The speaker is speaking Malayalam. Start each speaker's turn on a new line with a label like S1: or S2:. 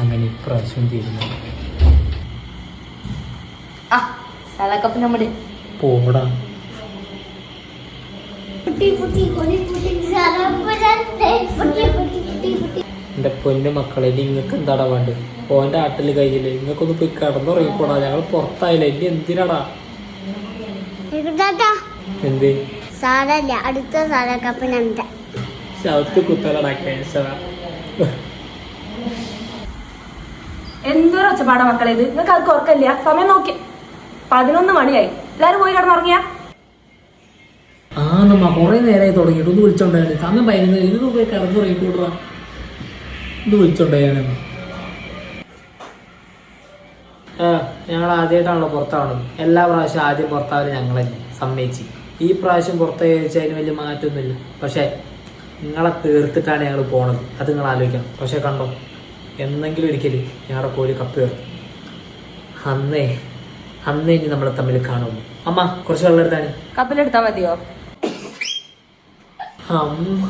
S1: അങ്ങനെ ഇപ്രാവശ്യം തീരുമാനം
S2: ആ സലക്കപ്പ് നമ്മുടെ
S1: പോടാ. എന്റെ പൊന്നു മക്കളെ നിങ്ങൾക്ക് എന്താടാ വേണ്ടത് ഓന്റെ ആട്ടിൽ കയ്യിൽ. നിങ്ങൾക്കൊന്ന് പോയി കിടന്നുറങ്ങിക്കൂടാ ഞങ്ങൾ പുറത്തായില്ല. ഇനി എന്തിനാടാ? എന്ത്?
S3: സാരല്ല അടുത്ത സറക്കപ്പിനെന്താ
S1: ശവത്ത് കുത്തലടാ കേശവ
S2: എന്തൊരു ഒച്ചപ്പാടാ മക്കളെ ഇത്? നിങ്ങൾക്ക് അത് ഓർക്കല്ല സമയം നോക്കി. പതിനൊന്ന് മണിയായി. എല്ലാരും പോയി കിടന്നുറങ്ങിയാ?
S1: ആ നമ്മ കുറെ നേരമായി തുടങ്ങിയിട്ട് ഒന്ന് വിളിച്ചോണ്ടായിരുന്നു. സമയം പതിനൊന്ന്. ഇത് പോയി കിടന്നുറങ്ങിക്കൂടാ ഇത് വിളിച്ചോണ്ടായിരുന്നു ആ ഞങ്ങൾ ആദ്യമായിട്ടാണല്ലോ പുറത്താവണം എല്ലാ പ്രാവശ്യം ആദ്യം പുറത്താവൽ തന്നെ സമ്മതിച്ച്. ഈ പ്രാവശ്യം പുറത്തായി ചോദിച്ചാൽ അതിന് വലിയ മാറ്റമൊന്നുമില്ല പക്ഷേ നിങ്ങളെ തീർത്തിട്ടാണ് ഞങ്ങൾ പോണത്. അത് നിങ്ങൾ ആലോചിക്കണം. പക്ഷെ കണ്ടോ? എന്നെങ്കിലും ഒരിക്കൽ ഞങ്ങളുടെ കോഴി കപ്പ് വരും അന്നേ അന്നേ ഇനി നമ്മളെ തമ്മിൽ കാണുന്നു അമ്മ കുറച്ച് വെള്ളം എടുത്താണ്
S2: കപ്പിലെടുത്താ മതിയോ?
S1: അമ്മ.